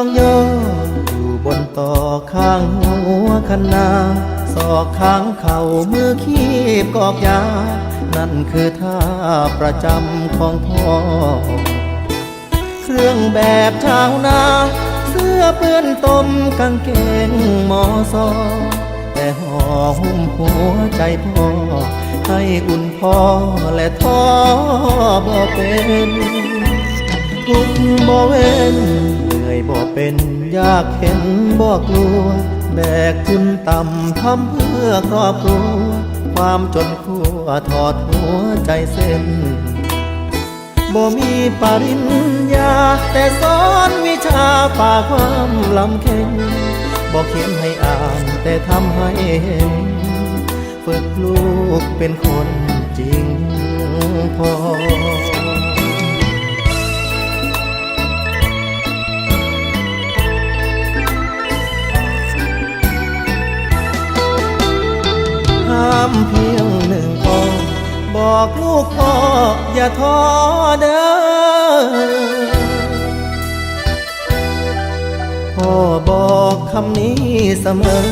องโยอยู่บนต่อข้างหัวคันาศอกข้างเข่ามือคีบกอกยา นั่นคือท่าประจำของพ่อ เครื่องแบบชาวนา เสื้อเปื้อนตมกางเกงหมอซอแต่ห่อหุ้มหัวใจพ่อ ให้อุ่นพ่อและท้อบ่เป็นทุกบ่เว้น อยบ่เป็นยากเห็นบ่กลัว แบกขึ้นต่ำทำเพื่อครอบครัว ความจนครัวถอดหัวใจเส้นบ่มีปริญญา แต่สอนวิชาฝากความลำเค็งบอกเขียนให้อ่านแต่ทำให้เห็นฝึกลูกเป็นคนจริงพอ ห้ามเพียงหนึ่งข้อบอกลูกพ่ออย่าท้อเด้อพ่อบอกคำนี้เสมอ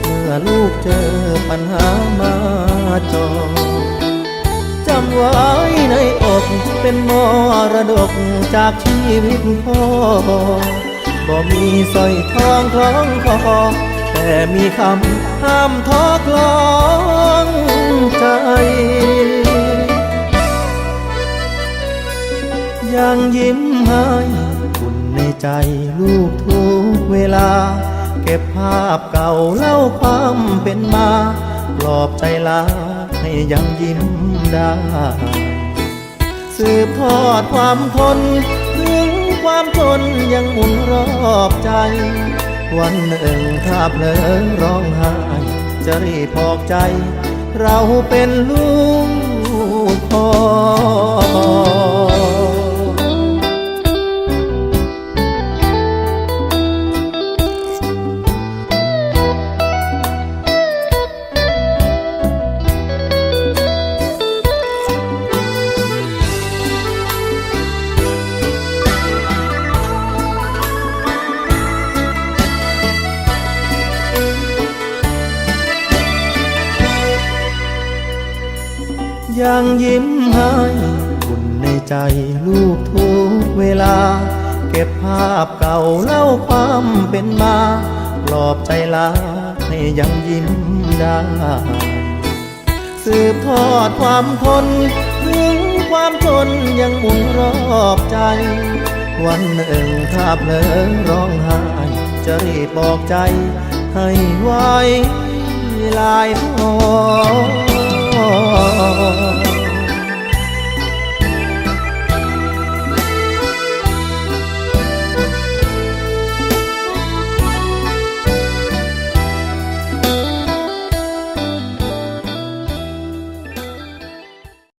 เมื่อลูกเจอปัญหามาจอจำไว้ในอกเป็นมรดกจากชีวิตพ่อบ่มีสร้อยทองคล้องคอ มีคำห้ามท้อกลองใจ ยังยิ้มให้คุณในใจลูกทุกเวลา เก็บภาพเก่าเล่าความเป็นมาปลอบใจลาให้ยังยิ้มได้ สืบทอดความทน ถึงความทนยังหมุนรอบใจ วันหนึ่งถ้าเพลอร้องไห้จะรีบพอกใจ เราเป็นลูกพ่อ ยังยิ้มให้คุณในใจลูกทุกเวลา เก็บภาพเก่าเล่าความเป็นมาปลอบใจลาให้ยังยิ้มได้ สืบทอดความทนถึงความทนยังหมุนรอบใจ วันหนึ่งถ้าเพลอร้องไห้จะรีบบอกใจให้ไว้ลายพอ อ